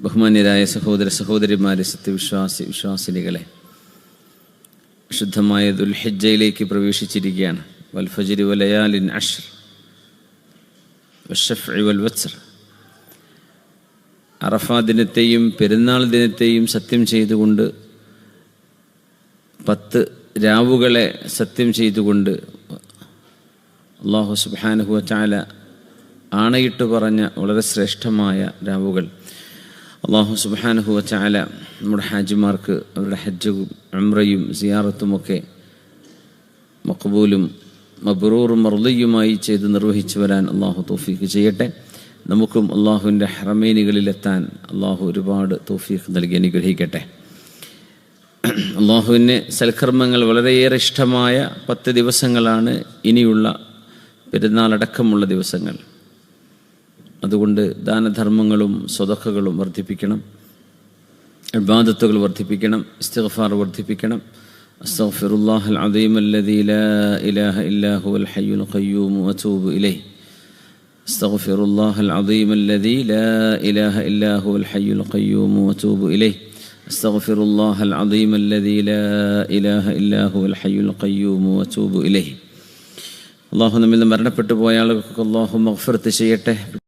ബഹുമാന്യരായ സഹോദര സഹോദരിമാരെ സത്യവിശ്വാസി വിശ്വാസിനികളെ ശുദ്ധമായ ദുൽഹിജയിലേക്ക് പ്രവേശിച്ചിരിക്കുകയാണ്. വൽഫജിരി വലയാലിൻ അഷർ വൽവത്സർ. വൽ വത്സർ അറഫാ ദിനത്തെയും പെരുന്നാൾ ദിനത്തെയും സത്യം ചെയ്തുകൊണ്ട് പത്ത് രാവുകളെ സത്യം ചെയ്തുകൊണ്ട് അള്ളാഹു സുബാനുഹുവ ചാല ആണയിട്ട് പറഞ്ഞ വളരെ ശ്രേഷ്ഠമായ രാവുകൾ. അള്ളാഹു സുബാനഹു വച്ചാല നമ്മുടെ ഹാജിമാർക്ക് അവരുടെ ഹജ്ജും അമ്രയും സിയാറത്തുമൊക്കെ മക്ബൂലും മബ്രൂറും മറുതയുമായി ചെയ്ത് നിർവഹിച്ചു വരാൻ അള്ളാഹു തോഫീക്ക് ചെയ്യട്ടെ. നമുക്കും അള്ളാഹുവിന്റെ ഹറമേനികളിലെത്താൻ അള്ളാഹു ഒരുപാട് തോഫീഖ് നൽകി അനുഗ്രഹിക്കട്ടെ. അള്ളാഹുവിന് സൽക്കർമ്മങ്ങൾ വളരെയേറെ ഇഷ്ടമായ പത്ത് ദിവസങ്ങളാണ് ഇനിയുള്ള പെരുന്നാളടക്കമുള്ള ദിവസങ്ങൾ. അതുകൊണ്ട് ദാനധർമ്മങ്ങളും സ്വതക്കകളും വർദ്ധിപ്പിക്കണം ഇബാദത്തുകൾ വർദ്ധിപ്പിക്കണം ഇസ്തിഗ്ഫാർ വർദ്ധിപ്പിക്കണം أستغفر الله العظيم الذي لا إله إلا هو الحي القيوم وأتوب إليه أستغفر الله العظيم الذي لا إله إلا هو الحي القيوم وأتوب إليه أستغفر الله العظيم الذي لا إله إلا هو الحي القيوم وأتوب إليه അള്ളാഹു നമ്മിൽ നിന്ന് മരണപ്പെട്ടു പോയ ആളുകൾക്ക് അള്ളാഹു മഗ്ഫിറത്ത് ചെയ്യട്ടെ